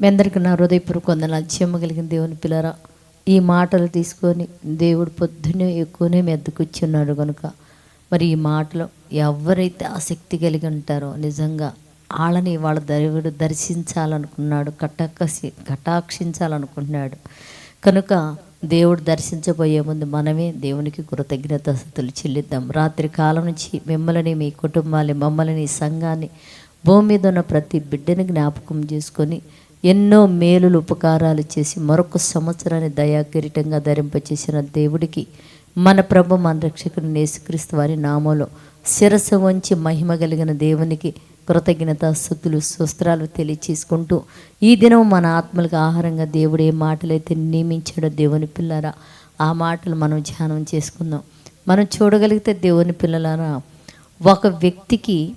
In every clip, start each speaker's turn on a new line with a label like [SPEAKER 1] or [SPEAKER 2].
[SPEAKER 1] మీ అందరికీ నా హృదయపూర్వక వందనాలు. చెమ్మగలిగిన దేవుని పిల్లరా ఈ మాటలు తీసుకొని దేవుడు పొద్దున్నే ఎక్కువనే మెద్దకొచ్చున్నాడు కనుక మరి ఈ మాటలు ఎవరైతే ఆసక్తి కలిగి ఉంటారో నిజంగా వాళ్ళని వాళ్ళ దేవుడు దర్శించాలనుకున్నాడు కటాక్షి కటాక్షించాలనుకుంటున్నాడు. కనుక దేవుడు దర్శించబోయే ముందు మనమే దేవునికి కృతజ్ఞత స్థుతులు చెల్లిద్దాం. రాత్రి కాలం నుంచి మిమ్మల్ని మీ కుటుంబాన్ని మమ్మల్ని సంఘాన్ని భూమి మీద ఉన్న ప్రతి బిడ్డని జ్ఞాపకం చేసుకొని ఎన్నో మేలులు ఉపకారాలు చేసి మరొక సంవత్సరాన్ని దయాకిరీటంగా ధరింపచేసిన దేవుడికి మన ప్రభు మన రక్షకుని నేసుక్రీస్తు వారి నామంలో శిరస్సు వంచి మహిమ కలిగిన దేవునికి కృతజ్ఞత స్థుతులు సుస్త్రాలు తెలియచేసుకుంటూ ఈ దినం మన ఆత్మలకు ఆహారంగా దేవుడు ఏ మాటలైతే నియమించాడో దేవుని పిల్లరా ఆ మాటలు మనం ధ్యానం చేసుకుందాం. మనం చూడగలిగితే దేవుని పిల్లలారా ఒక వ్యక్తికి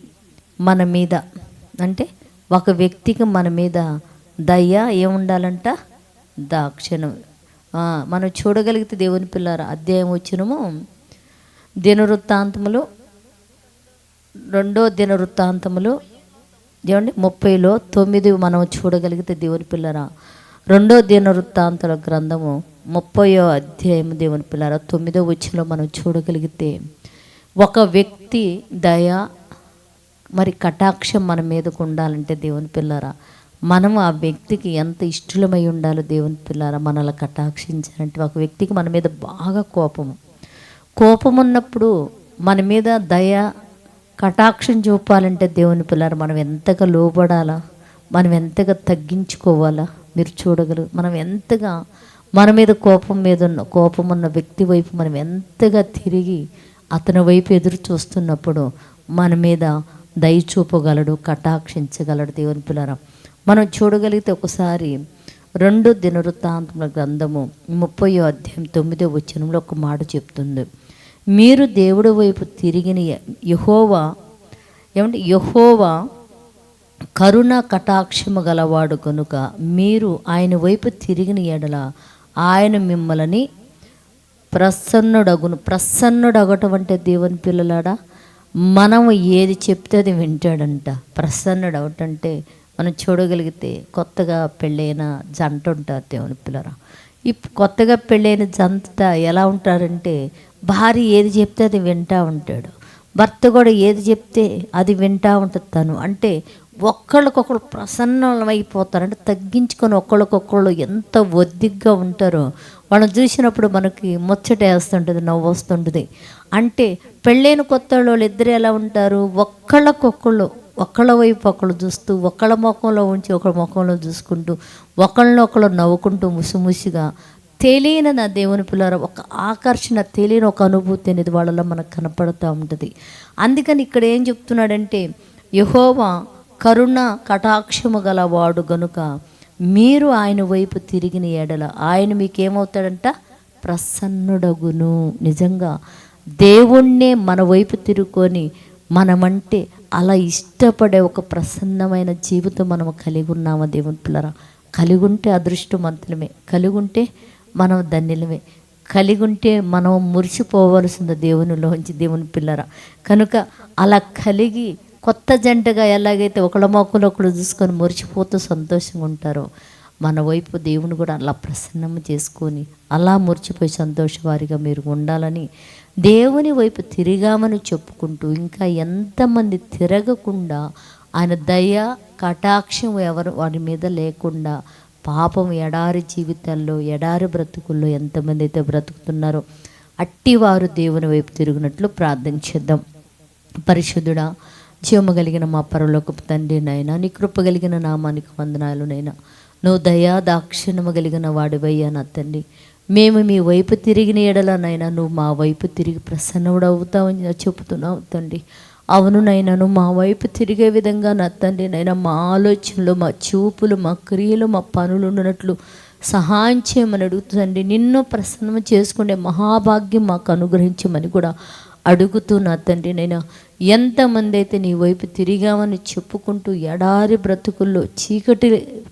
[SPEAKER 1] మన మీద అంటే ఒక వ్యక్తికి మన మీద దయ ఏముండాలంట? దాక్షణం. మనం చూడగలిగితే దేవుని పిల్లారు అధ్యాయం వచ్చినము. దినవృత్తాంతములు రెండో దినవృత్తాంతములు ఏమండి? ముప్పైలో తొమ్మిది మనం చూడగలిగితే దేవుని పిల్లరా. రెండో దినవృత్తాంతాల గ్రంథము ముప్పయో అధ్యాయం దేవుని పిల్లరా. తొమ్మిదో వచ్చిలో మనం చూడగలిగితే ఒక వ్యక్తి దయ మరి కటాక్షం మన మీదకు ఉండాలంటే దేవుని పిల్లరా మనం ఆ వ్యక్తికి ఎంత ఇష్టలమై ఉండాలో దేవుని పిల్లారా మనల్ని కటాక్షించాలంటే ఒక వ్యక్తికి మన మీద బాగా కోపము కోపం ఉన్నప్పుడు మన మీద దయ కటాక్షం చూపాలంటే దేవుని పిల్లలు మనం ఎంతగా లోబడాలా? మనం ఎంతగా తగ్గించుకోవాలా? మీరు చూడగలరు. మనం ఎంతగా మన మీద కోపం మీద ఉన్న కోపం ఉన్న వ్యక్తి వైపు మనం ఎంతగా తిరిగి అతని వైపు ఎదురు చూస్తున్నప్పుడు మన మీద దయ చూపగలడు కటాక్షించగలడు దేవుని పిల్లరా. మనం చూడగలిగితే ఒకసారి రెండు దినవృత్తాంతముల గ్రంథము ముప్పయో అధ్యాయం తొమ్మిదో వచనంలో ఒక మాట చెప్తుంది. మీరు దేవుడి వైపు తిరిగిన యహోవా ఏమంటే యహోవా కరుణ కటాక్షము గలవాడు కనుక మీరు ఆయన వైపు తిరిగిన ఎడల ఆయన మిమ్మల్ని ప్రసన్నుడగును ప్రసన్నుడగటం అంటే దేవుని పిల్లలాడా? మనం ఏది చెప్తే అది వింటాడంట. ప్రసన్నుడు అవటంటే మనం చూడగలిగితే కొత్తగా పెళ్ళైన జంట ఉంటారు దేవుని పిల్లరా ఈ కొత్తగా పెళ్ళైన జంట ఎలా ఉంటారంటే భార్య ఏది చెప్తే అది వింటా ఉంటాడు. భర్త కూడా ఏది చెప్తే అది వింటా ఉంటుంది తను. అంటే ఒక్కళ్ళకొకళ్ళు ప్రసన్నమైపోతారు అంటే తగ్గించుకొని ఒకళ్ళకొకళ్ళు ఎంత ఒద్దిగ్గా ఉంటారో వాళ్ళని చూసినప్పుడు మనకి ముచ్చట వేస్తుంటుంది నవ్వు వస్తుంటుంది. అంటే పెళ్ళైన కొత్త వాళ్ళు ఇద్దరు ఎలా ఉంటారు? ఒక్కళ్ళకొకళ్ళు ఒకళ్ళ వైపు ఒకళ్ళు చూస్తూ ఒకళ్ళ ముఖంలో ఉంచి ఒకళ్ళ ముఖంలో చూసుకుంటూ ఒకళ్ళని ఒకళ్ళు నవ్వుకుంటూ ముసిముసిగా తెలియని నా దేవుని పిల్లర ఒక ఆకర్షణ తెలియని ఒక అనుభూతి అనేది వాళ్ళలో మనకు కనపడుతూ ఉంటుంది. అందుకని ఇక్కడ ఏం చెప్తున్నాడంటే యహోవా కరుణ కటాక్షము గలవాడు గనుక మీరు ఆయన వైపు తిరిగిన ఎడల ఆయన మీకేమవుతాడంట? ప్రసన్నుడగును. నిజంగా దేవుణ్ణే మన వైపు తిరుక్కొని మనమంటే అలా ఇష్టపడే ఒక ప్రసన్నమైన జీవితం మనం కలిగి ఉన్నామా దేవుని పిల్లరా? కలిగి ఉంటే అదృష్టవంతులమే కలిగి ఉంటే మనం ధన్యులమే. కలిగి ఉంటే మనం మురిసిపోవలసింది దేవునిలోంచి దేవుని పిల్లరా. కనుక అలా కలిగి కొత్త జంటగా ఎలాగైతే ఒకళ్ళ మొక్కలు ఒకళ్ళు చూసుకొని మురిసిపోతూ సంతోషంగా ఉంటారో మన వైపు దేవుని కూడా అలా ప్రసన్నం చేసుకొని అలా మురిచిపోయి సంతోషవారిగా మీరు ఉండాలని దేవుని వైపు తిరిగామని చెప్పుకుంటూ ఇంకా ఎంతమంది తిరగకుండా ఆయన దయ కటాక్షం ఎవరు వారి మీద లేకుండా పాపం ఎడారి జీవితాల్లో ఎడారి బ్రతుకుల్లో ఎంతమంది అయితే బ్రతుకుతున్నారో అట్టివారు దేవుని వైపు తిరిగినట్లు ప్రార్థన చేద్దాం. పరిశుద్ధుడా జీవము కలిగిన మా పరలోకపు తండ్రి నైనా నీ కృప కలిగిన నామానికి వందనాలు నైనా నువ్వు దయా దాక్షిణము కలిగిన వాడివయ్యా నా తండ్రి మేము మీ వైపు తిరిగిన ఎడలనైనా నువ్వు మా వైపు తిరిగి ప్రసన్నుడు అవుతావని చెబుతున్నావు తండ్రి అవును నైనాను మా వైపు తిరిగే విధంగా నా తండ్రి నైనా మా ఆలోచనలు మా చూపులు మా క్రియలు మా పనులు ఉన్నట్లు సహాయం చేయమని అడుగుతుందండి నిన్ను ప్రసన్నం చేసుకునే మహాభాగ్యం మాకు అనుగ్రహించమని కూడా అడుగుతూ నా తండ్రి నైనా ఎంతమంది అయితే నీ వైపు తిరిగామని చెప్పుకుంటూ ఎడారి బ్రతుకుల్లో చీకటి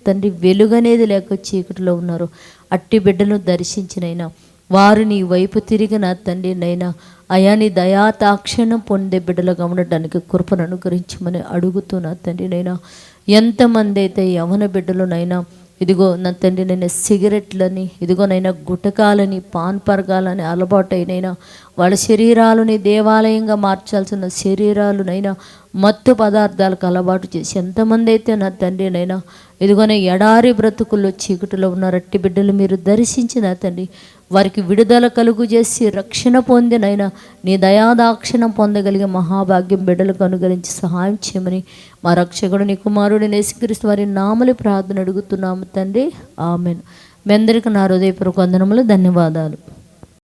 [SPEAKER 1] తండ్రి వెలుగనేది లేక చీకటిలో ఉన్నారు. అట్టి బిడ్డను దర్శించినైనా వారు నీ వైపు తిరిగిన తండ్రి నైనా అయా నీ దయాతాక్షణం పొందే బిడ్డలుగా ఉండడానికి కృపను అనుగ్రహించమని అడుగుతున్నా తండ్రి నైనా ఎంతమంది అయితే యవన బిడ్డలునైనా ఇదిగో నా తండ్రి నేను సిగరెట్లని ఇదిగోనైనా గుటకాలని పాన్ పరగాలని అలవాటైనైనా వాళ్ళ శరీరాలని దేవాలయంగా మార్చాల్సిన శరీరాలునైనా మత్తు పదార్థాలకు అలవాటు చేసి ఎంతమంది అయితే నా తండ్రి నైనా ఇదిగోనే ఎడారి బ్రతుకుల్లో చీకటిలో ఉన్న రట్టి బిడ్డలు మీరు దర్శించిన తండ్రి వారికి విడుదల కలుగు చేసి రక్షణ పొందినైనా నీ దయాదాక్షణం పొందగలిగే మహాభాగ్యం బిడ్డలకు అనుగ్రహించి సహాయం చేయమని మా రక్షకుడు నీ కుమారుడు నేసుకరిస్తూ వారి నామలి ప్రార్థన అడుగుతున్నాము తండ్రి. ఆమెను. మీ అందరికీ నా హృదయపూర్వక వందనములు ధన్యవాదాలు.